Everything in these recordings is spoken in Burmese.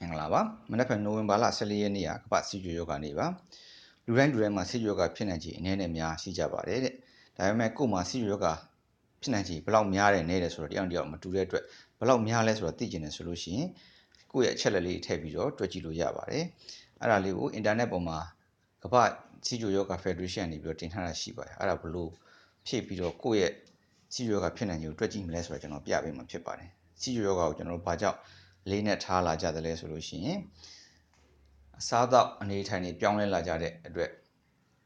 မင်္ဂလာပါမနက်ဖြန်နိုဝင်ဘာလ14ရက်နေ့ကကပ္ပစီဂျူယောဂနေ့ပါလူတိုင်းလူတိုင်းမှာစီဂျူယောဂဖြစ်နိုင်ခြေအနည်းနဲ့များရှိကြပါတယ်တဲ့ဒါပေမဲ့ကိုယ်မှာစီဂျူယောဂဖြစ်နိုင်ခြေဘယ်လောက်များတယ်နည်းတယ်ဆိုတော့တရားတယောက်မတူတဲ့အတွက်ဘယ်လောက်များလဲဆိုတော့သိကျင်တယ်ဆိုလို့ရှိရင်ကိုယ့်ရဲ့အချက်လက်လေးထည့်ပြီးတော့တွက်ကြည့်လို့ရပါတယ်အဲ့ဒါလေးကိုအင်တာနက်ပေါ်မှာကမ္ဘာစီဂျူယောဂဖက်ဒရေးရှင်းနေပြီးတော့တင်ထားတာရှိပါတယ်အဲ့ဒါဘလို့ဖြည့်ပြီးတော့ကိုယ့်ရဲ့စီဂျူယောဂဖြစ်နိုင်ခြေကိုတွက်ကြည့်မလဲဆိုတော့ကျွန်တော်ပြပေးမှာဖြစ်ပါတယ်စီဂျူယောဂကိုကျွန်တော်တို့ဘာကြောင့် လေးနဲ့ထားလာကြတယ်လဲဆိုလို့ရှိရင်အစားအသောက်အနေထိုင်တွေပြောင်းလဲလာကြတဲ့အတွက်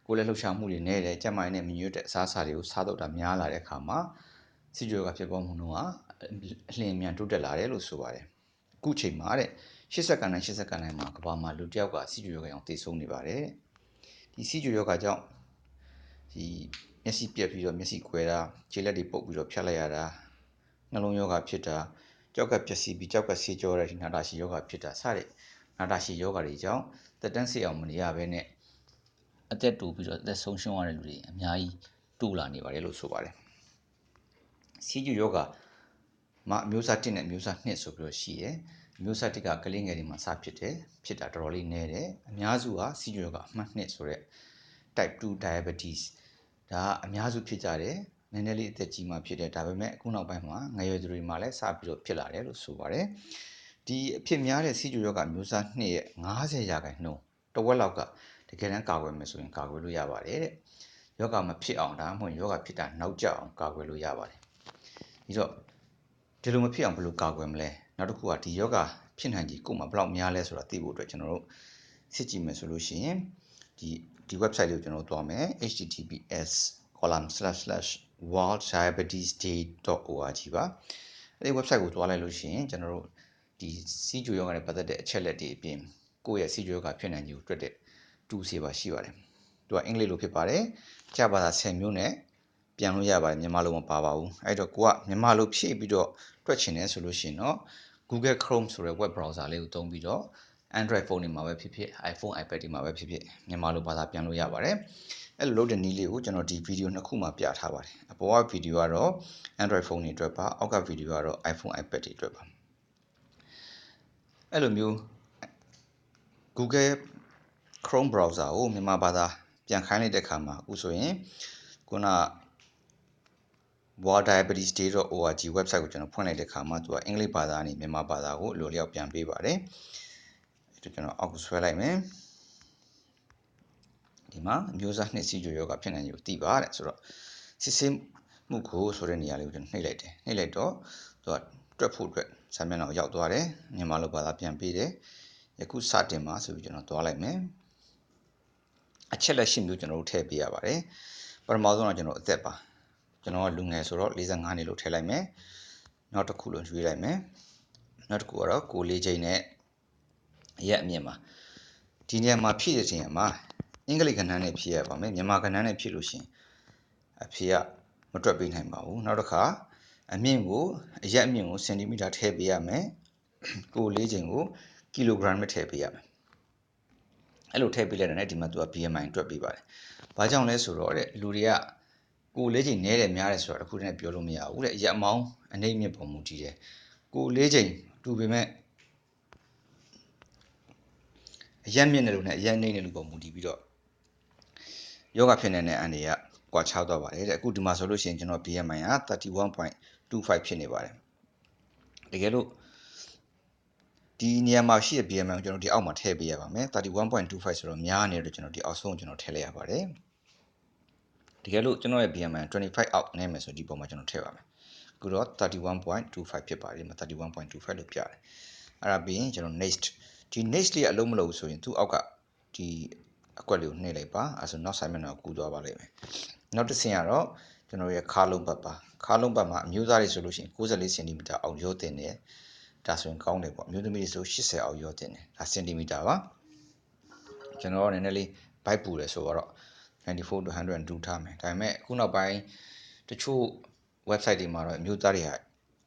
ကိုယ်လည်းလှုပ်ရှားမှုတွေနဲ့တယ်ကြက်မိုင်းနဲ့မညွတ်တဲ့အစားအစာတွေကိုစားတော့တာများလာတဲ့အခါမှာစီဂျိုကဖြစ်ပေါ်မှုနှုန်းကအလျင်မြန်တိုးတက်လာတယ်လို့ဆိုပါတယ်အခုချိန်မှာတဲ့80ကန်တိုင်း80ကန်တိုင်းမှာကဘာမှာလူတစ်ယောက်ကစီဂျိုယောဂအောင်တည်ဆုံးနေပါတယ်ဒီစီဂျိုယောဂကြောင့်ဒီမျက်စိပြက်ပြီးတော့မျက်စိကွယ်တာခြေလက်တွေပုတ်ပြီးတော့ဖြတ်လိုက်ရတာနှလုံးယောဂဖြစ်တာ ကြောက်ကပျက်စီးပြီးကြောက်ကဆေးကြောတဲ့ဒီနာတာရှိယောဂဖြစ်တာစတဲ့နာတာရှိယောဂတွေကြောင့်တက်တန်းစေအောင်မနေရဘဲနဲ့အသက်တူပြီးတော့အသက်ဆုံးရှုံးရတဲ့လူတွေအများကြီးတူလာနေပါတယ်လို့ဆိုပါတယ်စီဂျူယောဂမှာအမျိုးအစား1နဲ့အမျိုးအစား2ဆိုပြီးတော့ရှိတယ်အမျိုးအစား1ကကလေးငယ်တွေမှာစဖြစ်တယ်ဖြစ်တာတော်တော်လေးနည်းတယ်အများစုကစီဂျူယောဂအမှတ်2ဆိုတဲ့ type 2 diabetes ဒါအများစုဖြစ်ကြတယ် နည်းနည်းလေးအသက်ကြီးမှဖြစ်တယ်ဒါပေမဲ့အခုနောက်ပိုင်းမှာငရွယ်သူတွေမှာလည်းစပြီးတော့ဖြစ်လာတယ်လို့ဆိုပါတယ်ဒီအဖြစ်များတဲ့စီဂျူယောဂမျိုးစား2ရဲ့90ရာခိုင်နှုန်းတဝက်လောက်ကတကယ်တမ်းကာကွယ်မယ်ဆိုရင်ကာကွယ်လို့ရပါတယ်တဲ့ယောဂမဖြစ်အောင်ဒါမှမဟုတ်ယောဂဖြစ်တာနောက်ကျအောင်ကာကွယ်လို့ရပါတယ်ဒီတော့ဒီလိုမဖြစ်အောင်ဘယ်လိုကာကွယ်မလဲနောက်တစ်ခုကဒီယောဂဖြစ်နိုင်ကြီးကိုယ်မှာဘယ်လောက်များလဲဆိုတာသိဖို့အတွက်ကျွန်တော်တို့စစ်ကြည့်မယ်ဆိုလို့ရှိရင်ဒီဒီ website လေးကိုကျွန်တော်တို့သွားမယ် https column/worlddiabetesday.org ပါအဲ့ဒီ website ကိုသွားလိုက်လို့ရှိရင်ကျွန်တော်တို့ဒီစီဂျိုယောဂနဲ့ပတ်သက်တဲ့အချက်လက်တွေအပြင်ကိုယ့်ရဲ့စီဂျိုယောဂဖြစ်နိုင်ခြေကိုတွက်တဲ့တူစီပါရှိပါတယ်သူကအင်္ဂလိပ်လိုဖြစ်ပါတယ်ကျဘာသာ10မျိုးနဲ့ပြန်လို့ရပါတယ်မြန်မာလိုမပါပါဘူးအဲ့တော့ကိုကမြန်မာလိုဖြည့်ပြီးတော့တွက်ချင်တယ်ဆိုလို့ရှိရင်တော့ Google Chrome ဆိုတဲ့ web browser လေးကိုသုံးပြီးတော့ Android phone တွေမှာပဲဖြစ်ဖြစ် iPhone iPad တွေမှာပဲဖြစ်ဖြစ်မြန်မာလိုဘာသာပြန်လို့ရပါတယ် အဲ့လိုလုပ်တဲ့နည်းလေးကိုကျွန်တော်ဒီဗီဒီယိုနှစ်ခုမှာပြထားပါတယ်အပေါ်ကဗီဒီယိုကတော့ Android phone တွေအတွက်ပါအောက်ကဗီဒီယိုကတော့ iPhone iPad တွေအတွက်ပါအဲ့လိုမျိုး Google Chrome browser ကိုမြန်မာဘာသာပြန်ခိုင်းလိုက်တဲ့အခါမှာအခုဆိုရင်ခုန worlddiabetesday.org website ကိုကျွန်တော်ဖွင့်လိုက်တဲ့အခါမှာသူကအင်္ဂလိပ်ဘာသာနဲ့မြန်မာဘာသာကိုလိုလျောက်ပြန်ပေးပါတယ်အဲ့ဒါကျွန်တော်အောက်ကိုဆွဲလိုက်မယ် ဒီမှာအမျိုးအစားနှစ်စီးကြိုယောဂဖြစ်နိုင်ကိုသိပါတဲ့ဆိုတော့စစ်စစ်မှုကိုဆိုတဲ့နေရာလေးကိုကျွန်တော်နှိပ်လိုက်တယ်နှိပ်လိုက်တော့သူကတွက်ဖို့အတွက်ဆာမျက်နှာကိုရောက်သွားတယ်မြန်မာလိုဘာသာပြန်ပေးတယ်ယခုစတင်ပါဆိုပြီးကျွန်တော်သွားလိုက်မယ်အချက်လက်ရှိမျိုးကျွန်တော်တို့ထည့်ပေးရပါတယ်ပထမဆုံးတော့ကျွန်တော်အသက်ပါကျွန်တော်ကလူငယ်ဆိုတော့45နှစ်လို့ထည့်လိုက်မယ်နောက်တစ်ခုလုံးရွေးလိုက်မယ်နောက်တစ်ခုကတော့ကိုလေးချိန်နဲ့ရက်အမြင့်ပါဒီနေရာမှာဖြည့်တဲ့ချိန်မှာအ င်္ဂလိပ်ကဏ္ဍနဲ့ဖြည့်ရပါမယ်မြန်မာကဏ္ဍနဲ့ဖြည့်လို့ရှိရင်အဖြေကမတွက်ပေးနိုင်ပါဘူးနောက်တစ်ခါအမြင့်ကိုအရက်အမြင့်ကိုစင်တီမီတာထည့်ပေးရမယ်ကိုလေးချိန်ကိုကီလိုဂရမ်နဲ့ထည့်ပေးရမယ်အဲ့လိုထည့်ပေးလိုက်တဲ့ဒီမှာသူက BMI တွက်ပေးပါတယ်ဘာကြောင့်လဲဆိုတော့တဲ့လူတွေကကိုလေးချိန်နဲတယ်များတယ်ဆိုတော့တခုတည်းပြောလို့မရဘူးတဲ့ရက်အမောင်းအနေမြင့်ပုံမူတည်တယ်ကိုလေးချိန်တူပေမဲ့အရက်မြင့်တယ်လို့နဲ့အရက်နှိမ့်တယ်လို့ပုံမူတည်ပြီးတော့ ယောဂဖြစ်နေတဲ့အန်တွေကကွာခြားသွားပါတယ်တဲ့အခုဒီမှာဆိုလို့ရှိရင်ကျွန်တော် BMI က31.25ဖြစ်နေပါတယ်တကယ်လို့ဒီနေရာမှာရှိတဲ့ BMI ကိုကျွန်တော်ဒီအောက်မှာထည့်ပေးရပါမယ်31.25ဆိုတော့များနေတော့ကျွန်တော်ဒီအောက်ဆုံးကိုကျွန်တော်ထည့်လိုက်ရပါတယ်တကယ်လို့ကျွန်တော်ရဲ့ BMI 25အောက်နေမယ်ဆိုဒီပုံမှာကျွန်တော်ထည့်ပါမယ်အခုတော့31.25ဖြစ်ပါတယ်ဒီမှာ31.25လို့ပြတယ်အဲ့ဒါပြီးရင်ကျွန်တော် next ဒီ next လေးအလုံးမလို့ဆိုရင်သူ့အောက်ကဒီ အကွက်လေးကိုနှိပ်လိုက်ပါအဲဆိုနောက်ဆိုင်မျက်နှာကိုကူးသွားပါလိမ့်မယ်နောက်တစ်ဆင့်ကတော့ကျွန်တော်ရဲ့ခါလုံးဘတ်ပါခါလုံးဘတ်မှာအမျိုးသားတွေဆိုလို့ရှိရင်64 cm အောင်ရိုးတင်တယ်ဒါဆိုရင်ကောင်းတယ်ပေါ့အမျိုးသမီးတွေဆို80အောင်ရိုးတင်တယ်ဒါစင်တီမီတာပါကျွန်တော်နည်းနည်းလေးဘိုက်ပူတယ်ဆိုတော့94 to 102ထားမယ်ဒါပေမဲ့အခုနောက်ပိုင်းတချို့ website တွေမှာတော့အမျိုးသားတွေက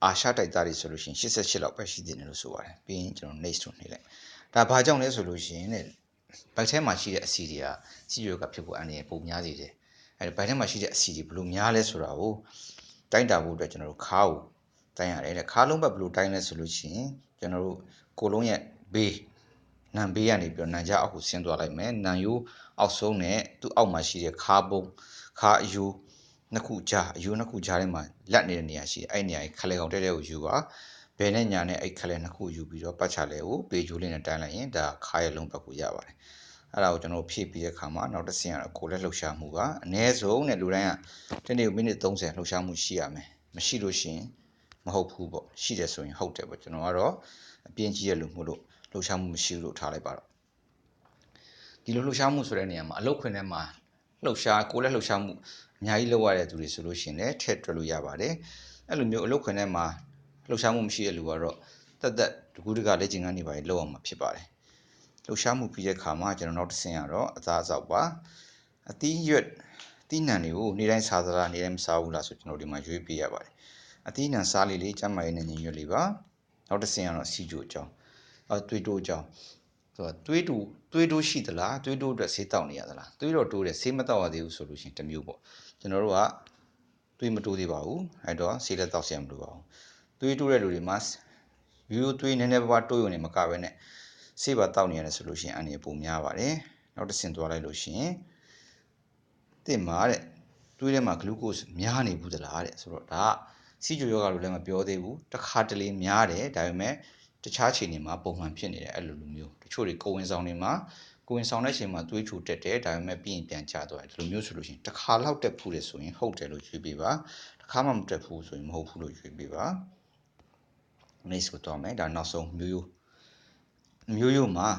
အာရှတိုက်သားတွေဆိုလို့ရှိရင်88လောက်ပဲရှိသေးတယ်လို့ဆိုပါတယ်ပြီးရင်ကျွန်တော် next ကိုနှိပ်လိုက်ဒါဘာကြောင့်လဲဆိုလို့ရှိရင်တဲ့ ဘိုက်ထဲမှာရှိတဲ့အဆီတွေကစီရိုကဖြစ်ဖို့အန္တရာယ်ပုံများစေတယ်အဲဘိုက်ထဲမှာရှိတဲ့အဆီတွေဘယ်လိုများလဲဆိုတာကိုတိုင်းတာဖို့အတွက်ကျွန်တော်တို့ခါးကိုတိုင်းရတယ်တဲ့ခါးလုံးဘက်ဘယ်လိုတိုင်းလဲဆိုလို့ရှိရင်ကျွန်တော်တို့ကိုလုံးရဲ့ဘေးနံဘေးကနေပြီးတော့နံကြားအောက်ကိုဆင်းသွားလိုက်မယ်နံယိုးအောက်ဆုံးနဲ့သူ့အောက်မှာရှိတဲ့ခါပုံခါအယိုးနှစ်ခုကြားအယိုးနှစ်ခုကြားထဲမှာလက်နေတဲ့နေရာရှိတယ်အဲ့နေရာကြီးခလဲကောင်တဲတဲကိုယူပါ ဘယ်နဲ့ညာနဲ့အဲ့ခလဲနှစ်ခုယူပြီးတော့ပတ်ချလဲကိုပေဂျိုးလေးနဲ့တိုင်းလိုက်ရင်ဒါခါရဲ့လုံးဘက်ကိုရပါတယ်အဲ့ဒါကိုကျွန်တော်ဖြည့်ပြီးတဲ့အခါမှာနောက်တစ်ဆင့်ကတော့ကိုယ်လက်လှုပ်ရှားမှုပါအနည်းဆုံးနဲ့လူတိုင်းကတနေ့မိနစ်30လှုပ်ရှားမှုရှိရမယ်မရှိလို့ရှိရင်မဟုတ်ဘူးပေါ့ရှိတယ်ဆိုရင်ဟုတ်တယ်ပေါ့ကျွန်တော်ကတော့အပြင်းကြီးရလို့မို့လို့လှုပ်ရှားမှုမရှိဘူးလို့ထားလိုက်ပါတော့ဒီလိုလှုပ်ရှားမှုဆိုတဲ့နေရာမှာအလုတ်ခွင်ထဲမှာလှုပ်ရှားကိုယ်လက်လှုပ်ရှားမှုအများကြီးလုပ်ရတဲ့သူတွေဆိုလို့ရှိရင်လည်းထည့်တွက်လို့ရပါတယ်အဲ့လိုမျိုးအလုတ်ခွင်ထဲမှာ လှုပ်ရှားမှုမရှိတဲ့လူကတော့တက်တက်တကူးတကလက်ကျင်ကနေပါလောက်အောင်မှာဖြစ်ပါတယ်လှုပ်ရှားမှုပြီးတဲ့အခါမှာကျွန်တော်နောက်တစ်ဆင့်ကတော့အသားအဆောက်ပါအသီးရွက်တီးနှံတွေကိုနေ့တိုင်းစားသလားနေ့တိုင်းမစားဘူးလားဆိုကျွန်တော်ဒီမှာရွေးပေးရပါတယ်အသီးနှံစားလေးလေးကျမ်းမာရေးနဲ့ညီညွတ်လေးပါနောက်တစ်ဆင့်ကတော့စီဂျိုအကြောင်းအဲတွေးတိုးအကြောင်းဆိုတော့တွေးတိုးတွေးတိုးရှိသလားတွေးတိုးအတွက်ဆေးတောက်နေရသလားတွေးတော့တိုးတယ်ဆေးမတောက်ရသေးဘူးဆိုလို့ရှိရင်တစ်မျိုးပေါ့ကျွန်တော်တို့ကတွေးမတိုးသေးပါဘူးအဲ့တော့ဆေးလည်းတောက်ဆရာမလိုပါဘူး တွေးတိုးတဲ့လူတွေမှာရိုးရိုးတွေးနည်းနည်းပါးပါးတိုးရုံနဲ့မကဘဲနဲ့ဆေးပါတောက်နေရတယ်ဆိုလို့ရှိရင်အန်ရပုံများပါတယ်နောက်တစ်ဆင့်သွားလိုက်လို့ရှိရင်တင်မှာတဲ့တွေးထဲမှာဂလူးကို့စ်များနေဘူးသလားတဲ့ဆိုတော့ဒါကစီဂျိုယောဂလို့လည်းမပြောသေးဘူးတစ်ခါတလေများတယ်ဒါပေမဲ့တခြားချိန်တွေမှာပုံမှန်ဖြစ်နေတယ်အဲ့လိုလိုမျိုးတချို့တွေကိုဝင်ဆောင်တွေမှာကိုဝင်ဆောင်တဲ့ချိန်မှာသွေးချိုတက်တယ်ဒါပေမဲ့ပြီးရင်ပြန်ကျသွားတယ်ဒီလိုမျိုးဆိုလို့ရှိရင်တစ်ခါလောက်တက်ဖူးတယ်ဆိုရင်ဟုတ်တယ်လို့ရွေးပေးပါတစ်ခါမှမတက်ဘူးဆိုရင်မဟုတ်ဘူးလို့ရွေးပေးပါ next ကိုတော့မယ်ဒါနောက်ဆုံးမျိုးရိုးမျိုးရိုးမှာ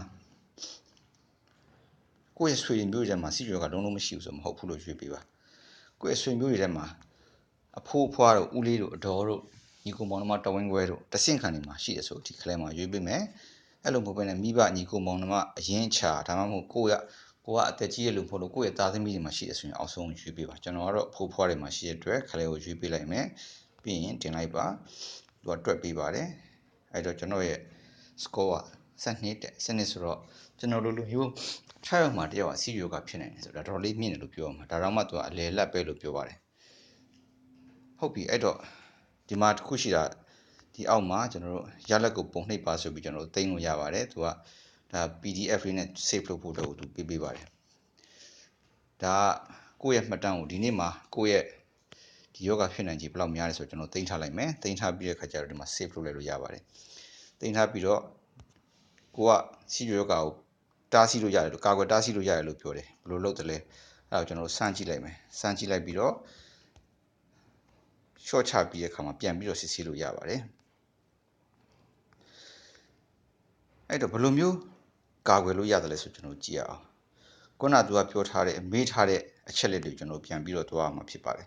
ကိုယ့်ရဲ့ဆွေမျိုးတွေထဲမှာစီကျော်ကလုံးလုံးမရှိဘူးဆိုမဟုတ်ဘူးလို့ရွေးပေးပါကိုယ့်ရဲ့ဆွေမျိုးတွေထဲမှာအဖိုးအဖွားတို့ဦးလေးတို့အတော်တို့ညီကိုမောင်နှမတဝင်းခွဲတို့တဆင့်ခံနေမှာရှိတယ်ဆိုဒီကလဲမှာရွေးပေးမယ်အဲ့လိုမဟုတ်ဘဲနဲ့မိဘညီကိုမောင်နှမအရင်ချာဒါမှမဟုတ်ကိုယ့်ရကိုကအသက်ကြီးရလို့မဟုတ်လို့ကိုယ့်ရဲ့သားသမီးတွေမှာရှိတယ်ဆိုရင်အောက်ဆုံးရွေးပေးပါကျွန်တော်ကတော့အဖိုးဖွားတွေမှာရှိတဲ့အတွက်ခလဲကိုရွေးပေးလိုက်မယ်ပြီးရင်တင်လိုက်ပါ သူကတွက်ပေးပါတယ်အဲ့တော့ကျွန်တော်ရဲ့ score က12တက်စနစ်ဆိုတော့ကျွန်တော်တို့လူမျိုး6ရောက်မှတယောက်ကစီရီယိုကဖြစ်နေတယ်ဆိုတော့တော်တော်လေးမြင့်တယ်လို့ပြောမှာဒါတော့မှသူကအလဲလက်ပဲလို့ပြောပါတယ်ဟုတ်ပြီအဲ့တော့ဒီမှာတစ်ခုရှိတာဒီအောက်မှာကျွန်တော်တို့ရလက်ကိုပုံနှိပ်ပါဆိုပြီးကျွန်တော်တို့သိမ်းလို့ရပါတယ်သူကဒါ PDF လေးနဲ့ save လုပ်ဖို့တော့သူပေးပေးပါတယ်ဒါကိုယ့်ရဲ့မှတ်တမ်းကိုဒီနေ့မှာကိုယ့်ရဲ့ ဒီယောဂဖြစ်နိုင်ခြေဘယ်လောက်များလဲဆိုတော့ကျွန်တော်သိမ်းထားလိုက်မယ်သိမ်းထားပြီးတဲ့အခါကျတော့ဒီမှာ save လုပ်လိုက်လို့ရပါတယ်သိမ်းထားပြီးတော့ကိုကစီယောဂကိုတားဆီးလို့ရတယ်လို့ကာကွယ်တားဆီးလို့ရတယ်လို့ပြောတယ်ဘယ်လိုလုပ်တယ်လဲအဲ့တော့ကျွန်တော်တို့စမ်းကြည့်လိုက်မယ်စမ်းကြည့်လိုက်ပြီးတော့ short ချပြီးတဲ့အခါမှာပြန်ပြီးတော့စစ်ဆေးလို့ရပါတယ်အဲ့တော့ဘယ်လိုမျိုးကာကွယ်လို့ရတယ်လဲဆိုကျွန်တော်ကြည့်ရအောင်ခုနကသူကပြောထားတဲ့မေးထားတဲ့အချက်လက်တွေကျွန်တော်ပြန်ပြီးတော့သွားမှာဖြစ်ပါတယ်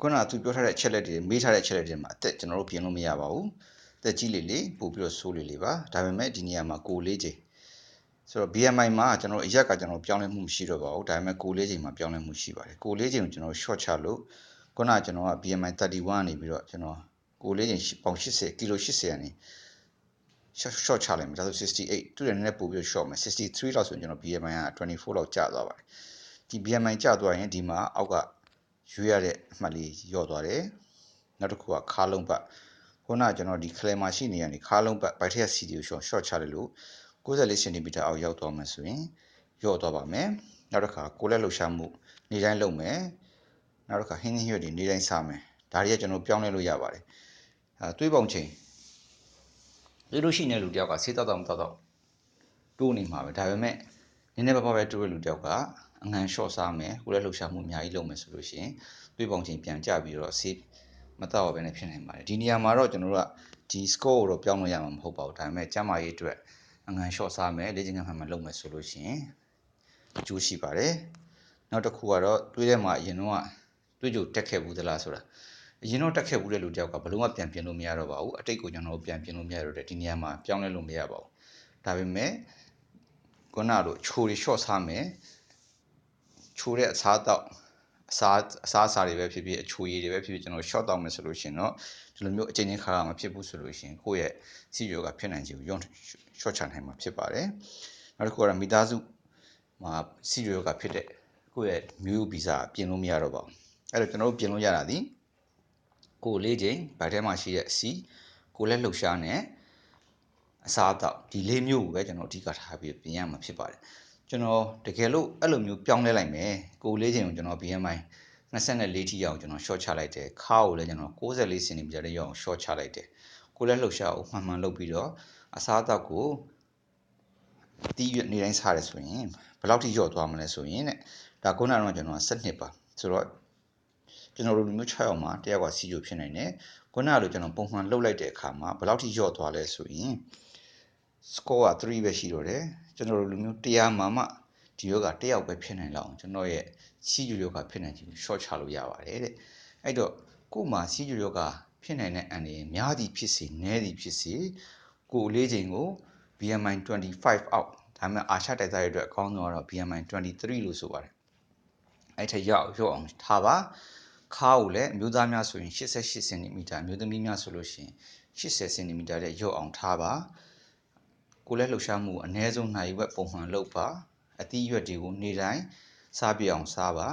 ခုနကသူပြောထားတဲ့အချက်လက်တွေမေးထားတဲ့အချက်လက်တွေမှာအသက်ကျွန်တော်တို့ပြင်လို့မရပါဘူးတက်ကြီးလေးလေးပို့ပြီးတော့ဆိုးလေးလေးပါဒါပေမဲ့ဒီနေရာမှာကိုလေးချိန်ဆိုတော့ BMI မှာကျွန်တော်အရက်ကကျွန်တော်ပြောင်းလဲမှုမရှိတော့ပါဘူးဒါပေမဲ့ကိုလေးချိန်မှာပြောင်းလဲမှုရှိပါတယ်ကိုလေးချိန်ကိုကျွန်တော် short ချလို့ခုနကကျွန်တော်က BMI 31နေပြီးတော့ကျွန်တော်ကိုလေးချိန်ပေါင်80ကီလို80ကနေ short ချလိုက်မယ်ဒါဆို68သူ့ရဲ့နည်းနည်းပို့ပြီး short မယ်63လောက်ဆိုရင်ကျွန်တော် BMI က24လောက်ကျသွားပါတယ်ဒီ BMI ကျသွားရင်ဒီမှာအောက်က ရွေးရတဲ့အမှတ်လေးယော့သွားတယ်နောက်တစ်ခုကခါလုံးပတ်ခုနကကျွန်တော်ဒီ clay မှာရှိနေရနေခါလုံးပတ်ဘိုက်ထက် CD ကို short short ချလိုက်လို့94 cm အောက်ရောက်သွားမယ်ဆိုရင်ယော့သွားပါမယ်နောက်တစ်ခါကိုလက်လှုပ်ရှားမှုနေတိုင်းလုပ်မယ်နောက်တစ်ခါဟင်းဟင်းရွက်တွေနေတိုင်းစားမယ်ဒါတွေကကျွန်တော်ပြောင်းလဲလို့ရပါတယ်အဲတွေးပုံချိန်တွေးလို့ရှိနေလူတယောက်ကဆေးတောက်တောက်မတောက်တောက်တိုးနေမှာပဲဒါပေမဲ့နည်းနည်းပါးပါးပဲတိုးရလူတယောက်က အငံလျှော့စားမယ်ကိုလည်းလှုပ်ရှားမှုအများကြီးလုပ်မယ်ဆိုလို့ရှိရင်တွေးပုံချိန်ပြန်ကျပြီးတော့ဆေးမတောက်ရဘဲနဲ့ဖြစ်နိုင်ပါတယ်ဒီနေရာမှာတော့ကျွန်တော်တို့ကဒီ score ကိုတော့ပြောင်းလို့ရမှာမဟုတ်ပါဘူးဒါပေမဲ့ကျန်းမာရေးအတွက်အငံလျှော့စားမယ်လေ့ကျင့်ခန်းမှန်မှန်လုပ်မယ်ဆိုလို့ရှိရင်အကျိုးရှိပါတယ်နောက်တစ်ခုကတော့တွေးထဲမှာအရင်တော့တွေးကြိုတက်ခဲ့ဘူးသလားဆိုတာအရင်တော့တက်ခဲ့ဘူးတဲ့လူတယောက်ကဘလို့မှပြန်ပြင်လို့မရတော့ပါဘူးအတိတ်ကိုကျွန်တော်ပြန်ပြင်လို့မရတော့တဲ့ဒီနေရာမှာပြောင်းလဲလို့မရပါဘူးဒါပေမဲ့ခုနလိုချိုတွေ short စားမယ် ချိုတဲ့အစားတော့အစားအစားအစာတွေပဲဖြစ်ဖြစ်အချိုရည်တွေပဲဖြစ်ဖြစ်ကျွန်တော် short တောက်မယ်ဆိုလို့ရှိရင်တော့ဒီလိုမျိုးအချိန်ချင်းခါခါမဖြစ်ဘူးဆိုလို့ရှိရင်ကိုယ့်ရဲ့စီရောကဖြစ်နိုင်ခြေကို short ချနိုင်မှာဖြစ်ပါတယ်နောက်တစ်ခုကတော့မိသားစုမှာစီရောကဖြစ်တဲ့ကိုယ့်ရဲ့မျိုးဗီဇပြင်လို့မရတော့ပါဘူးအဲ့တော့ကျွန်တော်တို့ပြင်လို့ရတာဒီကိုလေးချိန်ဗိုက်ထဲမှာရှိတဲ့အစီကိုလက်လှုပ်ရှားနဲ့အစားအသောက်ဒီလေးမျိုးကိုပဲကျွန်တော်အဓိကထားပြီးပြင်ရမှာဖြစ်ပါတယ် ကျွန်တော်တကယ်လို့အဲ့လိုမျိုးပြောင်းလဲလိုက်မယ်ကိုယ်လေးချိန်ကိုကျွန်တော် BMI 24ထိရအောင်ကျွန်တော် short ချလိုက်တယ်ခါကိုလည်းကျွန်တော်64 cm လေးရအောင် short ချလိုက်တယ်ကိုယ်လည်းလှုပ်ရှားအောင်မှန်မှန်လုပ်ပြီးတော့အစားအသောက်ကိုတီးရွက်နေတိုင်းစားရဆိုရင်ဘယ်လောက်ထိလျော့သွားမလဲဆိုရင်တဲ့ဒါခုနကတော့ကျွန်တော်7ပါဆိုတော့ကျွန်တော်တို့မျိုး6ရောက်မှာတယောက်ကစီဂျိုဖြစ်နိုင်တယ်ခုနကလိုကျွန်တော်ပုံမှန်လှုပ်လိုက်တဲ့အခါမှာဘယ်လောက်ထိလျော့သွားလဲဆိုရင် score က3ပဲရှိတော့တယ်ကျွန်တော်တို့လူမျိုး100မှာမှဒီယောဂတယောက်ပဲဖြစ်နိုင်လောက်အောင်ကျွန်တော်ရဲ့စီဂျိုယောဂဖြစ်နိုင်ခြင်း short ချလို့ရပါတယ်တဲ့အဲ့တော့ကို့မှာစီဂျိုယောဂဖြစ်နိုင်တဲ့အန်ဒီများသည်ဖြစ်စေနည်းသည်ဖြစ်စေကိုယ်လေးချိန်ကို BMI 25အောက်ဒါပေမဲ့အာရှတိုက်သားရဲ့အတွက်အကောင်းဆုံးကတော့ BMI 23လို့ဆိုပါတယ်အဲ့ထက်ရောက်ရောက်အောင်ထားပါခါကိုလည်းအမျိုးသားများဆိုရင်88 cm အမျိုးသမီးများဆိုလို့ရှိရင်80 cm တဲ့ရုပ်အောင်ထားပါ ကိုလည်းလှုပ်ရှားမှုအ ਨੇ ဆုံးနိုင်ဝက်ပုံမှန်လုပ်ပါအသီးရွက်တွေကိုနေ့တိုင်းစားပြအောင်စားပါ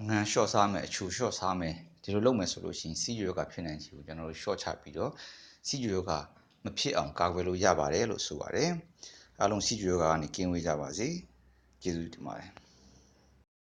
အငံလျှော့စားမယ်အချူလျှော့စားမယ်ဒီလိုလုပ်မယ်ဆိုလို့ရှိရင်စီးရောဂါဖြစ်နိုင်ချေကိုကျွန်တော်တို့လျှော့ချပြီးတော့စီးရောဂါမဖြစ်အောင်ကာကွယ်လို့ရပါတယ်လို့ဆိုပါတယ်အားလုံးစီးရောဂါကနေကင်းဝေးကြပါစေကျေးဇူးတင်ပါတယ်